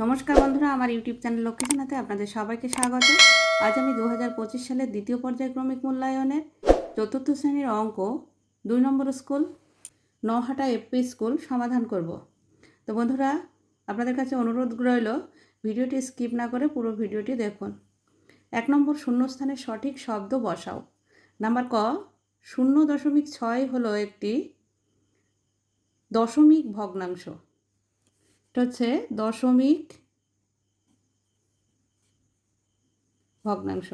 নমস্কার বন্ধুরা, আমার ইউটিউব চ্যানেল লক্ষ্মীখানাতে আপনাদের সবাইকে স্বাগত। আজ আমি দু হাজার পঁচিশ সালের দ্বিতীয় পর্যায়ক্রমিক মূল্যায়নের চতুর্থ শ্রেণির অঙ্ক দুই number school Nohata AP school সমাধান করব। তো বন্ধুরা, আপনাদের কাছে অনুরোধ রইল, ভিডিওটি স্কিপ না করে পুরো ভিডিওটি দেখুন। এক নম্বর শূন্যস্থানের সঠিক শব্দ বসাও। নাম্বার ক, শূন্য দশমিক ছয় হলো একটি দশমিক ভগ্নাংশ। এটা হচ্ছে দশমিক ভগ্নাংশ।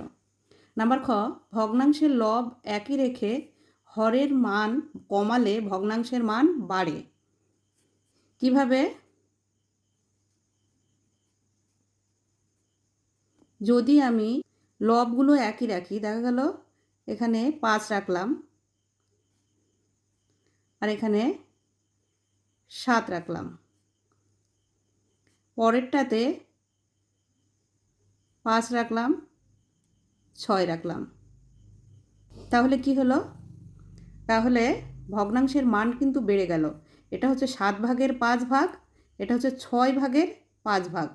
নাম্বার খ, ভগ্নাংশের লব একই রেখে হরের মান কমালে ভগ্নাংশের মান বাড়ে। কীভাবে? যদি আমি লবগুলো একই রাখি, দেখা গেল এখানে পাঁচ রাখলাম আর এখানে সাত রাখলাম। পরেরটাতে পাঁচ রাখলাম, ছয় রাখলাম। তাহলে কি হলো? তাহলে ভগ্নাংশের মান কিন্তু বেড়ে গেল। এটা হচ্ছে সাত ভাগের পাঁচ ভাগ, এটা হচ্ছে ছয় ভাগের পাঁচ ভাগ।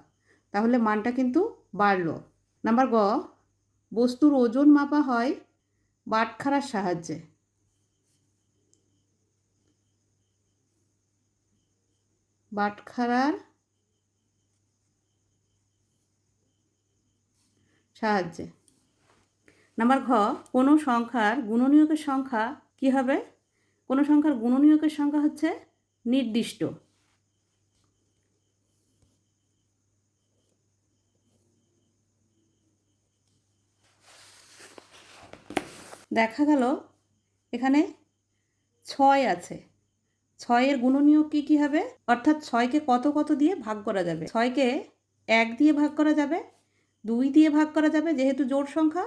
তাহলে মানটা কিন্তু বাড়লো। নাম্বার গ, বস্তুর ওজন মাপা হয় বাটখারার সাহায্যে। বাটখারার সাহায্যে। নাম্বার ঘ, কোনো সংখ্যার গুণনীয়কের সংখ্যা কি হবে? কোনো সংখ্যার গুণনীয়কের সংখ্যা হচ্ছে নির্দিষ্ট। দেখা গেল, এখানে ছয় আছে। ছয়ের গুণনীয়ক কী কী হবে? অর্থাৎ ছয়কে কত কত দিয়ে ভাগ করা যাবে? ছয়কে এক দিয়ে ভাগ করা যাবে দুই দিয়ে ভাগ করা যাবে, যেহেতু জোড় সংখ্যা,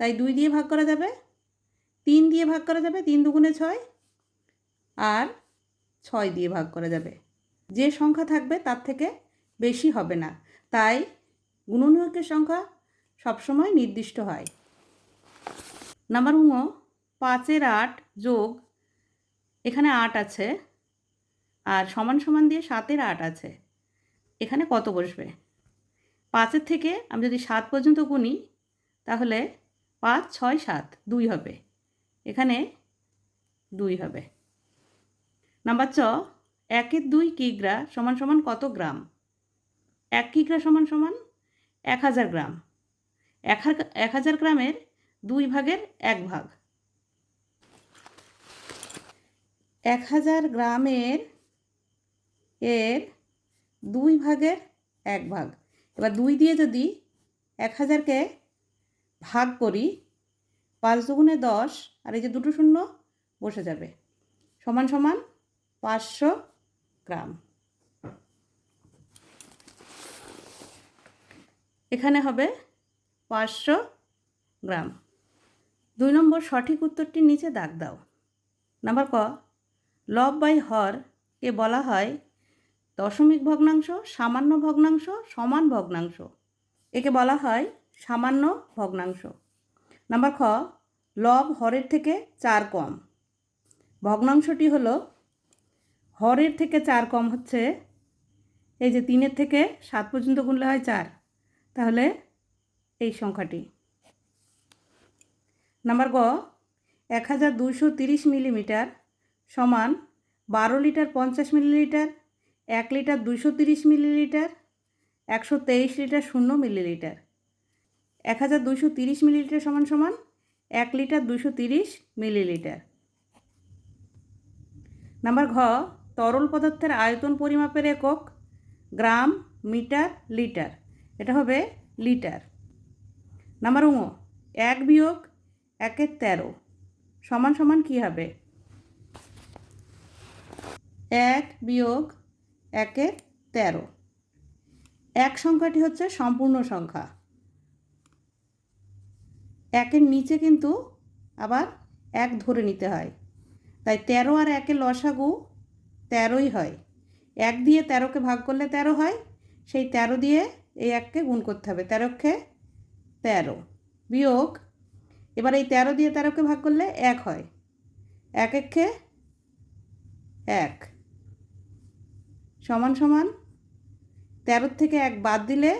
তাই দুই দিয়ে ভাগ করা যাবে, তিন দিয়ে ভাগ করা যাবে, তিন দুগুণে ছয়, আর ছয় দিয়ে ভাগ করা যাবে। যে সংখ্যা থাকবে তার থেকে বেশি হবে না, তাই গুণনীয়কের সংখ্যা সবসময় নির্দিষ্ট হয়। নাম্বার উঙ পাঁচের আট যোগ, এখানে আট আছে, আর সমান সমান দিয়ে সাতের আট আছে, এখানে কত বসবে? পাঁচের থেকে আমি যদি সাত পর্যন্ত গুনি, তাহলে পাঁচ, ছয়, সাত, দুই হবে। এখানে দুই হবে। নাম্বার চ একের দুই কিগ্রা সমান সমান কত গ্রাম? এক কিগ্রা সমান সমান এক হাজার গ্রাম। এক হাজার গ্রামের দুই ভাগের এক ভাগ। এক হাজার গ্রামের এর দুই ভাগের এক ভাগ। এবার দুই দিয়ে যদি এক হাজারকে ভাগ করি, পাঁচ দুগুণে দশ, আর এই যে দুটো শূন্য বসে যাবে। সমান সমান পাঁচশো গ্রাম। এখানে হবে পাঁচশো গ্রাম। দুই নম্বর সঠিক উত্তরটির নিচে দাগ দাও। নাম্বার ক, লব বাই হর কে বলা হয় দশমিক ভগ্নাংশ, সামান্য ভগ্নাংশ, সমান ভগ্নাংশ। একে বলা হয় সামান্য ভগ্নাংশ। নাম্বার খ, লব হরের থেকে চার কম। ভগ্নাংশটি হলো, হরের থেকে চার কম হচ্ছে, এই যে তিনের থেকে সাত পর্যন্ত গুনলে হয় চার। তাহলে এই সংখ্যাটি। নাম্বার গ, এক হাজার দুশো তিরিশ মিলিমিটার সমান বারো লিটার পঞ্চাশ মিলিলিটার এক লিটার দুশো তিরিশ মিলিলিটার, একশো তেইশ লিটার শূন্য মিলিলিটার। এক হাজার দুশো তিরিশ মিলিলিটার সমান সমান এক লিটার দুইশো তিরিশ মিলিলিটার। নাম্বার ঘ, তরল পদার্থের আয়তন পরিমাপের একক গ্রাম, মিটার, লিটার। এটা হবে লিটার। নাম্বার উঙ এক বিয়োগ একের তেরো। সমান সমান কী হবে? এক বিয়োগ একের তেরো। এক সংখ্যাটি হচ্ছে সম্পূর্ণ সংখ্যা। একের নিচে কিন্তু আবার এক ধরে নিতে হয়। তাই তেরো আর একের লসাগু তেরোই হয়। এক দিয়ে তেরোকে ভাগ করলে তেরো হয়। সেই তেরো দিয়ে এই এককে গুণ করতে হবে। তেরোকে তেরো বিয়োগ। এবার এই তেরো দিয়ে তেরোকে ভাগ করলে এক হয়। এক একে এক। সমান সমান তেরোর থেকে এক বাদ দিলে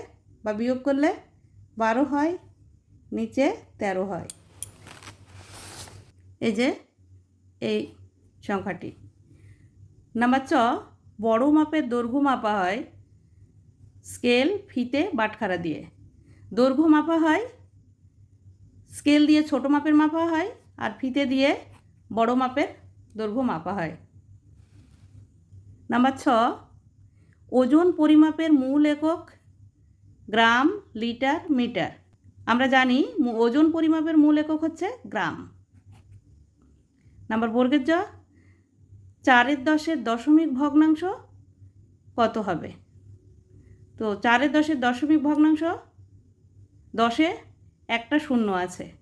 বা বিয়োগ করলে বারো হয়, নিচে তেরো হয়। এই যে এই সংখ্যাটি। নাম্বার চ বড় মাপের দৈর্ঘ্য মাপা হয় স্কেল ফিতে বাটখারা দিয়ে। দৈর্ঘ্য মাপা হয় স্কেল দিয়ে ছোট মাপের মাপা হয় আর ফিতে দিয়ে বড় মাপের দৈর্ঘ্য মাপা হয়। নাম্বার ছ ওজন পরিমাপের মূল একক গ্রাম, লিটার, মিটার। আমরা জানি ওজন পরিমাপের মূল একক হচ্ছে গ্রাম। নাম্বার বর্গের জ, চারের দশের দশমিক ভগ্নাংশ কত হবে? তো চারের দশের দশমিক ভগ্নাংশ দশে একটা শূন্য আছে।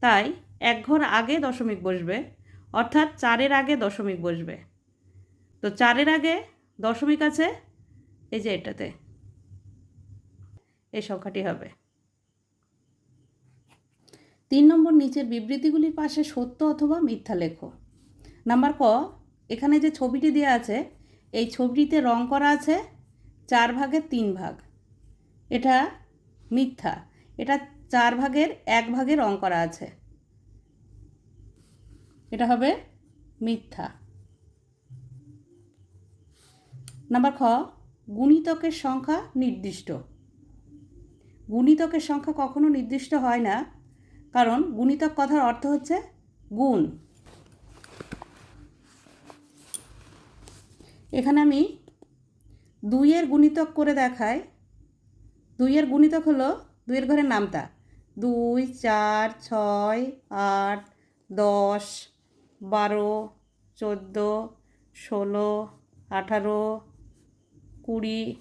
তাই এক ঘর আগে দশমিক বসবে, অর্থাৎ চারের আগে দশমিক বসবে। তো চারের আগে দশমিক আছে এই যে এটাতে। এই সংখ্যাটি হবে। তিন নম্বর নিচের বিবৃতিগুলির পাশে সত্য অথবা মিথ্যা লেখো। নাম্বার ক, এখানে যে ছবিটি দেওয়া আছে, এই ছবিটিতে রং করা আছে চার ভাগের তিন ভাগ। এটা মিথ্যা। এটা চার ভাগের এক ভাগে রং করা আছে। এটা হবে মিথ্যা। নাম্বার খ গুণিতকের সংখ্যা নির্দিষ্ট। গুণিতকের সংখ্যা কখনো নির্দিষ্ট হয় না, কারণ গুণিতক কথার অর্থ হচ্ছে গুণ। এখানে আমি দুইয়ের গুণিতক করে দেখাই। দুইয়ের গুণিতক হলো, দুইয়ের ঘরের নামতা দুই, চার, ছয়, আট, দশ, বারো, চোদ্দ, ষোলো, আঠারো কুড়ি।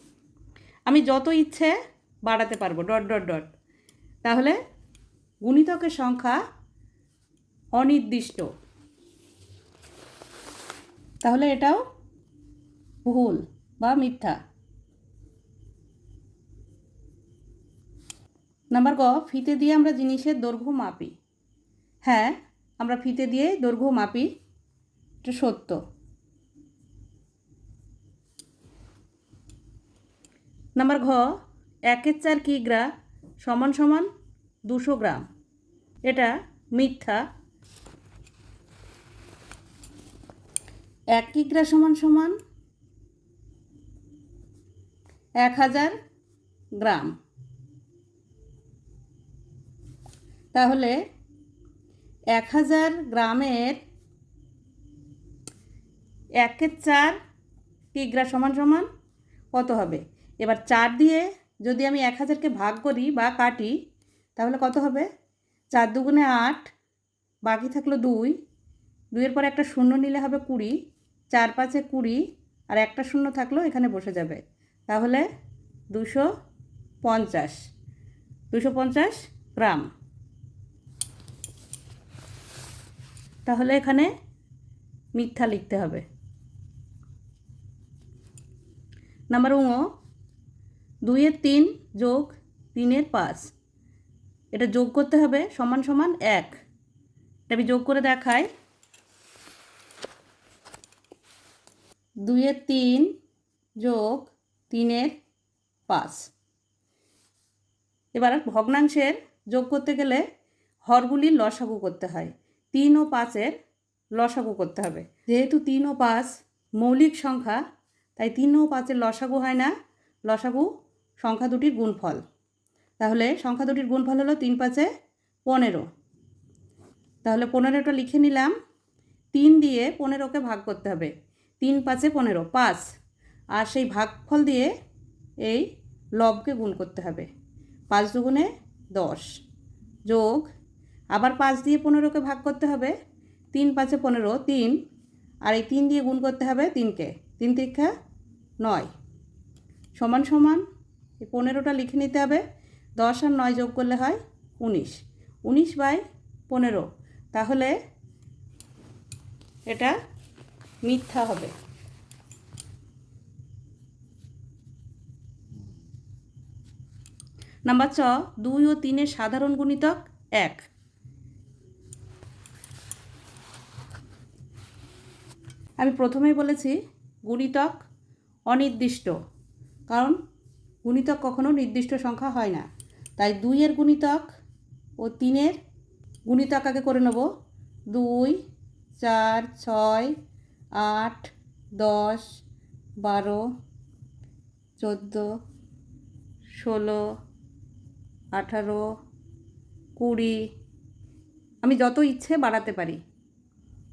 আমি যত ইচ্ছে বাড়াতে পারব, ডট ডট ডট। তাহলে গুণিতকের সংখ্যা অনির্দিষ্ট। তাহলে এটাও ভুল বা মিথ্যা। নাম্বার গ ফিতে দিয়ে আমরা জিনিসের দৈর্ঘ্য মাপি। হ্যাঁ আমরা ফিতে দিয়ে দৈর্ঘ্য মাপি, এটা সত্য। নাম্বার ঘ, একের চার কিগ্রা সমান সমান দুশো গ্রাম। এটা মিথ্যা। এক কিগ্রা সমান সমান? এক হাজার গ্রাম। তাহলে এক হাজার গ্রামের একের চার কিগ্রা সমান সমান? কত হবে? এবার চার দিয়ে যদি আমি এক হাজারকে ভাগ করি বা কাটি, তাহলে কত হবে? চার দুগুণে আট, বাকি থাকল দুই। দুইয়ের পর একটা শূন্য নিলে হবে কুড়ি, চার পাঁচে কুড়ি, আর একটা শূন্য থাকল এখানে বসে যাবে। তাহলে দুশো পঞ্চাশ। দুশো পঞ্চাশ গ্রাম। তাহলে এখানে মিথ্যা লিখতে হবে। নাম্বার ও। দুইয়ের তিন যোগ তিনের পাঁচ। এটা যোগ করতে হবে সমান সমান এক। এটা আমি যোগ করে দেখাই। দুইয়ের তিন যোগ তিনের পাঁচ। এবার ভগ্নাংশের যোগ করতে গেলে হরগুলির লসাগু করতে হয়। তিন ও পাঁচের লসাগু করতে হবে। যেহেতু তিন ও পাঁচ মৌলিক সংখ্যা, তাই তিন ও পাঁচের লসাগু হয় না। লসাগু সংখ্যা দুটির গুণফল। তাহলে সংখ্যা দুটির গুণফল হলো তিন পাঁচে পনেরো। তাহলে পনেরোটা লিখে নিলাম। তিন দিয়ে পনেরোকে ভাগ করতে হবে। তিন পাঁচে পনেরো, পাঁচ। আর সেই ভাগফল দিয়ে এই লবকে গুণ করতে হবে। পাঁচ দুগুণে দশ। যোগ, আবার পাঁচ দিয়ে পনেরোকে ভাগ করতে হবে। তিন পাঁচে পনেরো, তিন। আর এই তিন দিয়ে গুণ করতে হবে তিনকে। তিন তিক্ষা নয়। সমান সমান পনেরোটা লিখে নিতে হবে। দশ আর নয় যোগ করলে হয় উনিশ। উনিশ বাই পনেরো। তাহলে এটা মিথ্যা হবে। নাম্বার ছ, দুই ও তিনের সাধারণ গুণিতক এক। আমি প্রথমেই বলেছি, গুণিতক অনির্দিষ্ট। কারণ গুণিতক কখনো নির্দিষ্ট সংখ্যা হয় না। তাই দুইয়ের গুণিতক ও তিনের গুণিতক আগে করে নেব। দুই, চার, ছয়, আট, দশ, বারো, চোদ্দ, ষোলো, আঠারো, কুড়ি। আমি যত ইচ্ছে বাড়াতে পারি।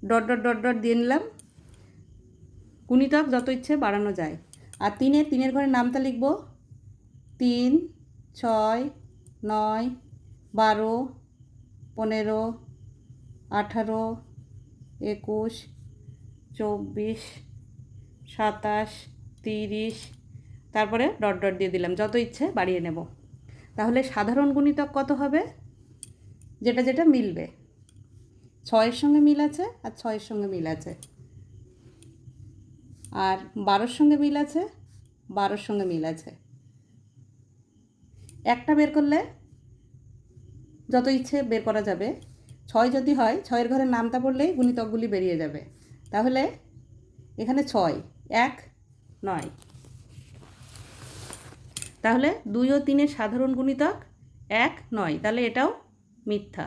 ডট ডট ডট ডট দিয়ে নিলাম। গুণিতক যত ইচ্ছে বাড়ানো যায়। আর তিনের তিনের ঘরে নামটা লিখব। তিন, ছয়, নয়, বারো, পনেরো, আঠারো, একুশ, চব্বিশ, সাতাশ, তিরিশ, তারপরে ডট ডট দিয়ে দিলাম। যত ইচ্ছে বাড়িয়ে নেব। তাহলে সাধারণ গুণিতক কত হবে? যেটা যেটা মিলবে। ছয়ের সঙ্গে মিল আছে আর ছয়ের সঙ্গে মিল আছে। আর বারোর সঙ্গে মিল আছে, বারোর সঙ্গে মিল আছে। একটা বের করলে যত ইচ্ছে বের করা যাবে। ছয় যদি হয়, ছয়ের ঘরে নামটা পড়লেই গুণিতকগুলি বেরিয়ে যাবে। তাহলে এখানে ছয়, এক, নয়। তাহলে দুই ও তিনের সাধারণ গুণিতক এক, নয়। তাহলে এটাও মিথ্যা।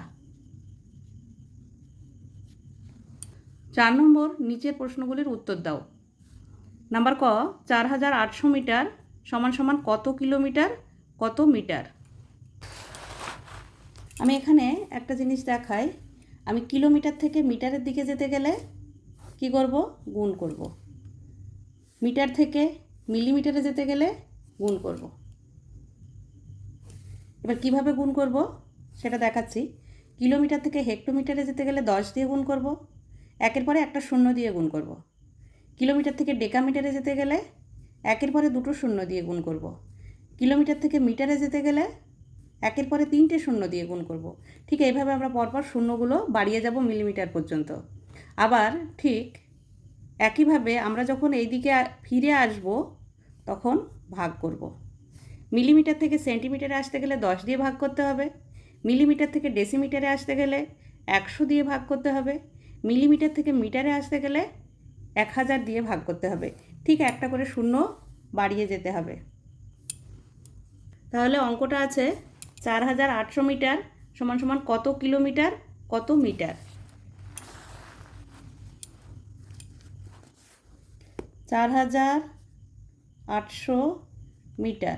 চার নম্বর, নিচের প্রশ্নগুলির উত্তর দাও। নাম্বার ক, চার হাজার আটশো মিটার সমান সমান কত কিলোমিটার? কত মিটার? আমি এখানে একটা জিনিস দেখাই। আমি কিলোমিটার থেকে মিটারের দিকে যেতে গেলে কি করব? গুণ করব। মিটার থেকে মিলিমিটারে যেতে গেলে গুণ করব। এবার কীভাবে গুণ করব? সেটা দেখাচ্ছি। কিলোমিটার থেকে হেক্টোমিটারে যেতে গেলে দশ দিয়ে গুণ করব। একের পরে একটা শূন্য দিয়ে গুণ করব। কিলোমিটার থেকে ডেকামিটারে যেতে গেলে একের পরে দুটো শূন্য দিয়ে গুণ করব। কিলোমিটার থেকে মিটারে যেতে গেলে একের পরে তিনটে শূন্য দিয়ে গুণ করব। ঠিক এইভাবে আমরা পরপর শূন্যগুলো বাড়িয়ে যাব মিলিমিটার পর্যন্ত। আবার ঠিক একইভাবে আমরা যখন এই দিকে ফিরে আসব, তখন ভাগ করব। মিলিমিটার থেকে সেন্টিমিটারে আসতে গেলে দশ দিয়ে ভাগ করতে হবে। মিলিমিটার থেকে ডেসিমিটারে আসতে গেলে একশো দিয়ে ভাগ করতে হবে। মিলিমিটার থেকে মিটারে আসতে গেলে এক হাজার দিয়ে ভাগ করতে হবে। ঠিক একটা করে শূন্য বাড়িয়ে যেতে হবে। তাহলে অঙ্কটা আছে চার হাজার আটশো মিটার সমান সমান কত কিলোমিটার? কত মিটার? চার হাজার আটশো মিটার।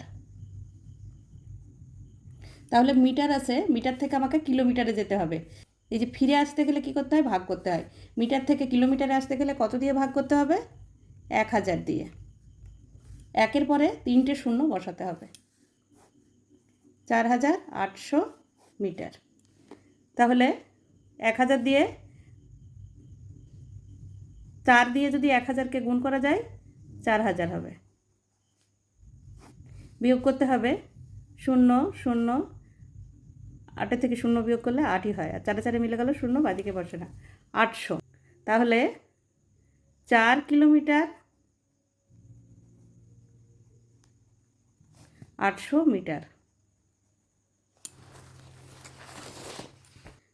তাহলে মিটার আছে, মিটার থেকে আমাকে কিলোমিটারে যেতে হবে। এই যে ফিরে আসতে গেলে কী করতে হয়? ভাগ করতে হয়। মিটার থেকে কিলোমিটারে আসতে গেলে কত দিয়ে ভাগ করতে হবে? এক হাজার দিয়ে। একের পরে তিনটে শূন্য বসাতে হবে। চার হাজার আটশো মিটার। তাহলে এক হাজার দিয়ে চার দিয়ে যদি এক হাজারকে গুণ করা যায়, চার হাজার হবে। বিয়োগ করতে হবে শূন্য শূন্য, আটের থেকে শূন্য বিয়োগ করলে আটই হয়। আর চারে চারে মিলে গেল শূন্য, বাদিকে বসে না, আটশো। তাহলে চার কিলোমিটার আটশো মিটার।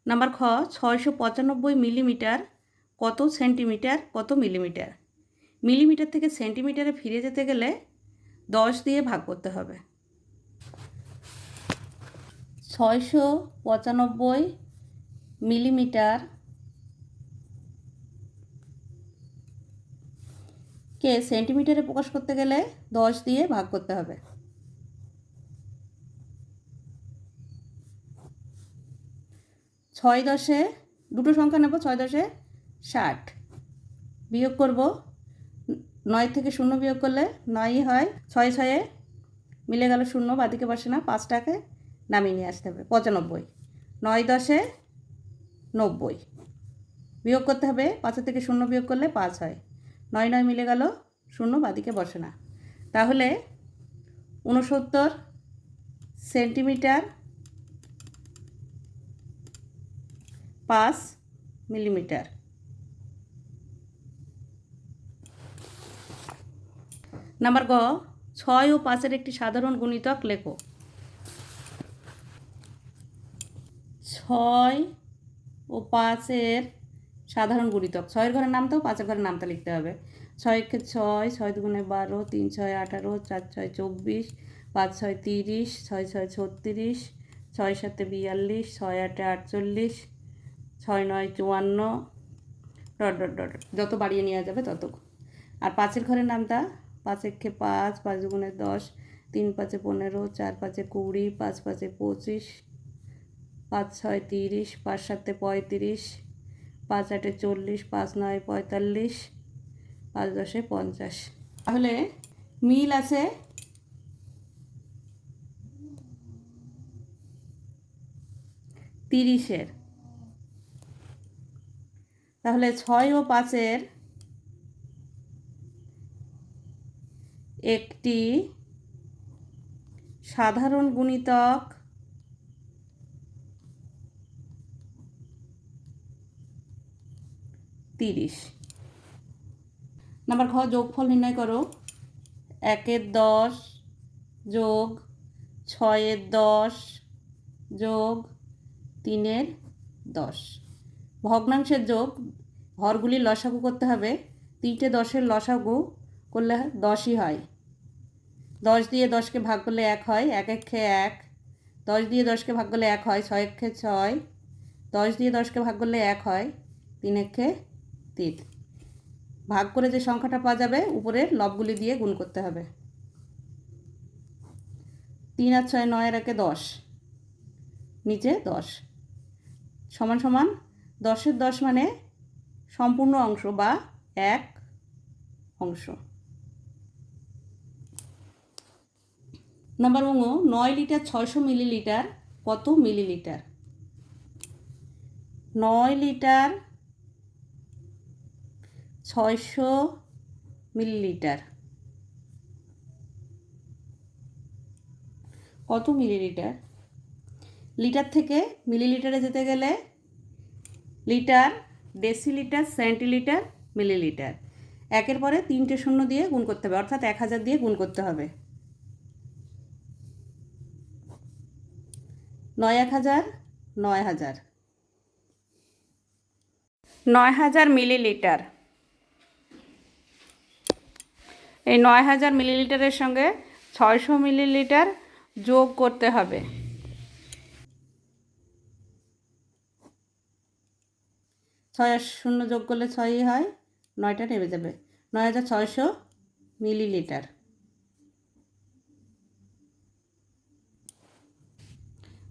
নাম্বার খ, ছয়শো পঁচানব্বই মিলিমিটার কত সেন্টিমিটার, কত মিলিমিটার? মিলিমিটার থেকে সেন্টিমিটারে ফিরে যেতে গেলে দশ দিয়ে ভাগ করতে হবে। ছয়শো পঁচানব্বই মিলিমিটার কে সেন্টিমিটারে প্রকাশ করতে গেলে দশ দিয়ে ভাগ করতে হবে। ছয় দশে, দুটো সংখ্যা নেব, ছয় দশে ষাট। বিয়োগ করব, নয় থেকে শূন্য বিয়োগ করলে নয়ই হয়, ছয় ছয়ে মিলে গেল শূন্য, বাদিকে বসে না, পাঁচটাকে নামিয়ে নিয়ে আসতে হবে, পঁচানব্বই। নয় দশে নব্বই। বিয়োগ করতে হবে, পাঁচের থেকে শূন্য বিয়োগ করলে পাঁচ হয়। নয় নয় মিলে গেল শূন্য, বাদিকে বসে না। তাহলে ঊনসত্তর সেন্টিমিটার পাঁচ মিলিমিটার। নাম্বার গ, ছয় ও পাঁচের একটি সাধারণ গুণিতক লেখো। ছয় ও পাঁচের সাধারণ গুণিতক। ছয়ের ঘরের নামটাও পাঁচের ঘরের নামটা লিখতে হবে। ছয়কে ছয় ছয় দুগুণে বারো, তিন ছয় আঠারো, চার ছয় চব্বিশ, পাঁচ ছয় তিরিশ, ছয় ছয় ছত্রিশ, ছয় সাতে বিয়াল্লিশ, ছয় আটে আটচল্লিশ ছয় নয় চুয়ান্ন ডট ডট ডট যত বাড়িয়ে নেওয়া যাবে তত আর পাঁচের ঘরের নামটা? পাঁচ একে পাঁচ পাঁচ দুগুণে দশ, তিন পাঁচে পনেরো, চার পাঁচে কুড়ি, পাঁচ পাঁচে পঁচিশ, পাঁচ ছয় তিরিশ, পাঁচ সাতে পঁয়ত্রিশ, পাঁচ আটে চল্লিশ, পাঁচ নয় পঁয়তাল্লিশ, পাঁচ দশে পঞ্চাশ। তাহলে মিল আছে? তিরিশের। তাহলে ছয় ও পাঁচের একটি সাধারণ গুণিতক তিরিশ। নাম্বার ঘ, যোগফল নির্ণয় করো। একের দশ যোগ ছয়ের দশ যোগ তিনের দশ। ভগ্নাংশের যোগ ঘরগুলির লসাগু করতে হবে। তিনটে দশের লসাগু করলে দশই হয়। দশ দিয়ে দশকে ভাগ করলে এক হয়, এক একে এক। দশ দিয়ে দশকে ভাগ করলে এক হয়, ছয় একে ছয়। দশ দিয়ে দশকে ভাগ করলে এক হয়, তিন একে তিন। ভাগ করে যে সংখ্যাটা পাওয়া যাবে, উপরের লবগুলি দিয়ে গুণ করতে হবে। তিন আর ছয় নয় আর একে দশ, নিচে দশ। সমান সমান দশের দশ মানে সম্পূর্ণ অংশ বা এক অংশ। নম্বর বঙ্গ নয় লিটার ছয়শো মিলিলিটার কত মিলিলিটার? নয় লিটার ছয়শো মিলিলিটার। কত মিলিলিটার? লিটার থেকে মিলিলিটারে যেতে গেলে লিটার, ডেসিলিটার, সেন্টিলিটার, মিলিলিটার। একের পরে তিনটে শূন্য দিয়ে গুণ করতে হবে, অর্থাৎ এক হাজার দিয়ে গুণ করতে হবে। নয় এক হাজার, নয় হাজার। নয় হাজার মিলিলিটার। এই নয় হাজার মিলিলিটারের সঙ্গে ছয়শো মিলিলিটার যোগ করতে হবে। ছয় শূন্য যোগ করলে ছয়ই হয়, নয়টা নেমে যাবে। নয় হাজার ছয়শো মিলিলিটার।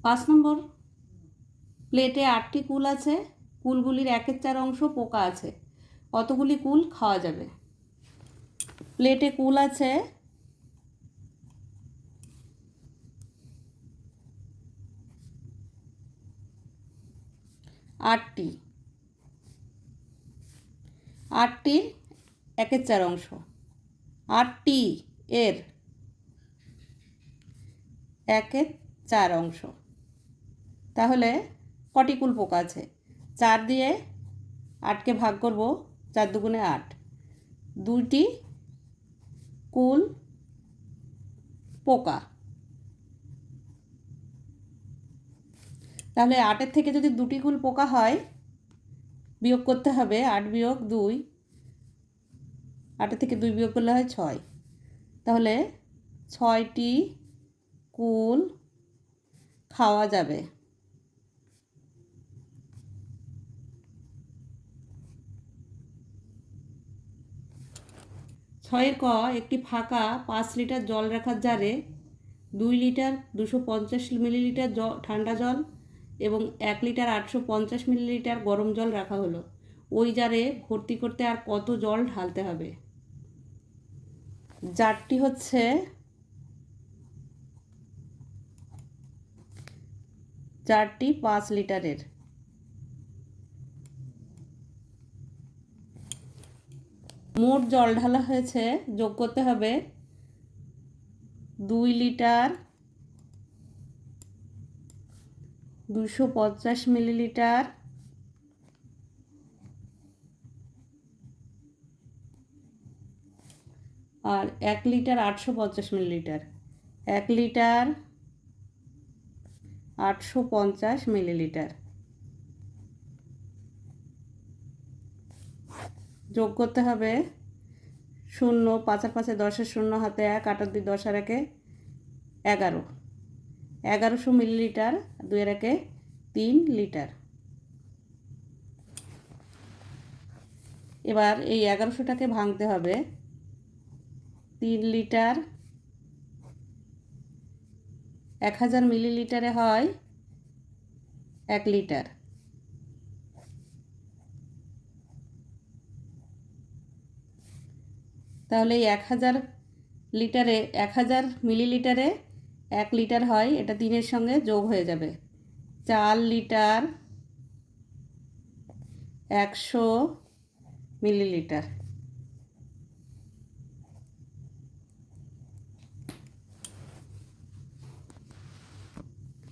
পাঁচ নম্বর, প্লেটে আটটি কুল আছে, কুলগুলির একের চার অংশ পোকা আছে, কতগুলি কুল খাওয়া যাবে? প্লেটে কুল আছে, আটটি। আটটির একের চার অংশ। আটটি এর একের চার অংশ। তাহলে কটি কুল পোকা আছে? চার দিয়ে আটকে ভাগ করব চার দুগুণে আট। দুইটি কুল পোকা তাহলে আটের থেকে যদি দুটি কুল পোকা হয় বিয়োগ করতে হবে আট বিয়োগ দুই। আটের থেকে দুই বিয়োগ করলে হয় ছয়। তাহলে ছয়টি কুল খাওয়া যাবে। ছয়ের ক, একটি ফাঁকা পাঁচ লিটার জল রাখার জারে দুই লিটার দুশো পঞ্চাশ মিলিলিটার জ ঠান্ডা জল এবং এক লিটার আটশো পঞ্চাশ মিলিলিটার গরম জল রাখা হলো। ওই জারে ভর্তি করতে আর কত জল ঢালতে হবে? জারটি হচ্ছে জারটি পাঁচ লিটারের। মোট জল ঢালা হয়েছে, যোগ করতে হবে দুই লিটার দুশো পঞ্চাশ মিলিলিটার। আর এক লিটার আটশো পঞ্চাশ মিলিলিটার। এক লিটার আটশো পঞ্চাশ মিলিলিটার। যোগ করতে হবে শূন্য, পাঁচার পাঁচে দশের শূন্য, হাতে এক আটার দুই দশ আর একে এগারো। এগারোশো মিলিলিটার দুয়ের একে তিন লিটার। এবার এই এগারোশোটাকে ভাঙতে হবে। তিন লিটার এক হাজার মিলিলিটারে হয় এক লিটার। তাহলে এই এক হাজার লিটারে, এক হাজার মিলিলিটারে এক লিটার হয়, এটা তিনের সঙ্গে যোগ হয়ে যাবে। চার লিটার একশো মিলিলিটার।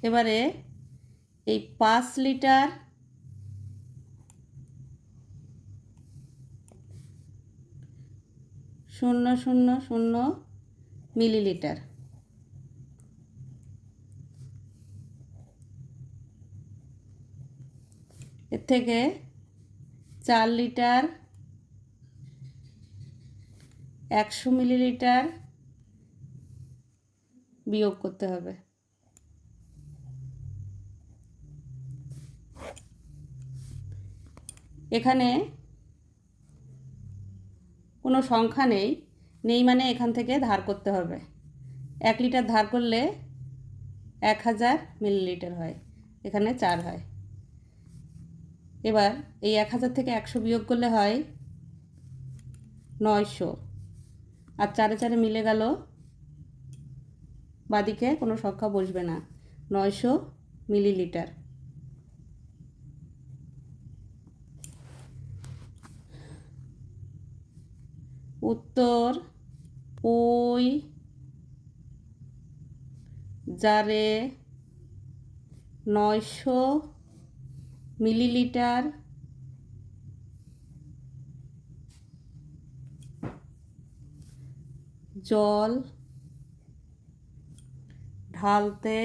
এবারে এই পাঁচ লিটার শূন্য শূন্য শূন্য মিলিলিটার। এর থেকে চার লিটার একশো মিলিলিটার বিয়োগ করতে হবে। এখানে কোনো সংখ্যা নেই নেই মানে এখান থেকে ধার করতে হবে। এক লিটার ধার করলে এক হাজার মিলিলিটার হয়, এখানে চার হয়। এবার এই এক হাজার থেকে একশো বিয়োগ করলে হয় নয়শো। আর চারে চারে মিলে গেল, বাদিকে কোনো সংখ্যা বসবে না। নয়শো মিলিলিটার। উত্তর, ওই জারে নয়শো মিলিলিটার জল ঢালতে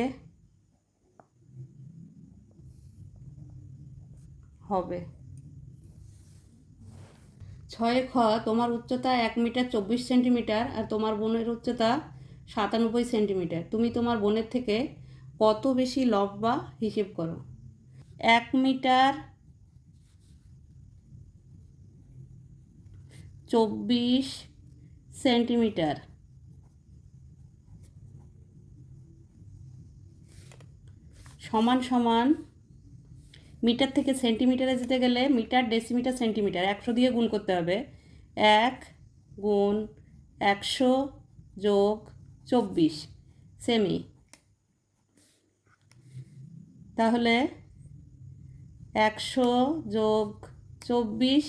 হবে। ছয় খ, তোমার উচ্চতা এক মিটার চব্বিশ সেন্টিমিটার আর তোমার বোনের উচ্চতা সাতানব্বই সেন্টিমিটার। তুমি তোমার বোনের থেকে কত বেশি লম্বা হিসেব করো? এক মিটার চব্বিশ সেন্টিমিটার। সমান সমান মিটার থেকে সেন্টিমিটারে যেতে গেলে মিটার ডেসিমিটার সেন্টিমিটার, একশো দিয়ে গুণ করতে হবে। এক গুণ একশো যোগ চব্বিশ, সেমি। তাহলে একশো যোগ চব্বিশ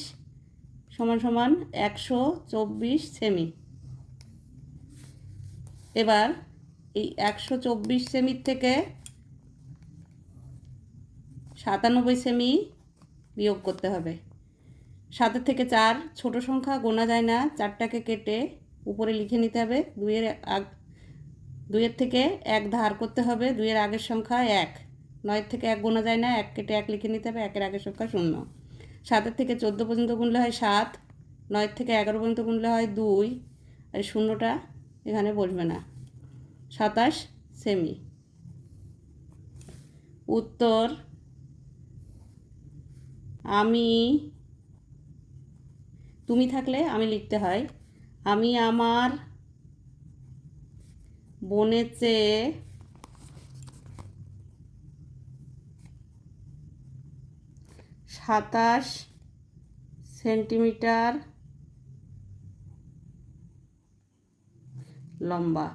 সমান সমান একশো চব্বিশ সেমি। এবার এই একশো চব্বিশ সেমির থেকে সাতানব্বই সেমি বিয়োগ করতে হবে। সাতের থেকে চার, ছোট সংখ্যা, গোনা যায় না, চারটাকে কেটে উপরে লিখে নিতে হবে। দুইয়ের আগ দুইয়ের থেকে এক ধার করতে হবে, দুইয়ের আগের সংখ্যা এক। নয়ের থেকে এক গোনা যায় না, এক কেটে এক লিখে নিতে হবে, একের আগের সংখ্যা শূন্য। সাতের থেকে চোদ্দ পর্যন্ত গুনলে হয় সাত, নয়ের থেকে এগারো পর্যন্ত গুনলে হয় দুই, আর শূন্যটা এখানে বসবে না। সাতাশ সেমি উত্তর, আমি, তুমি থাকলে আমি লিখতে হয়, আমি আমার বোনের চেয়ে সাতাশ সেন্টিমিটার লম্বা।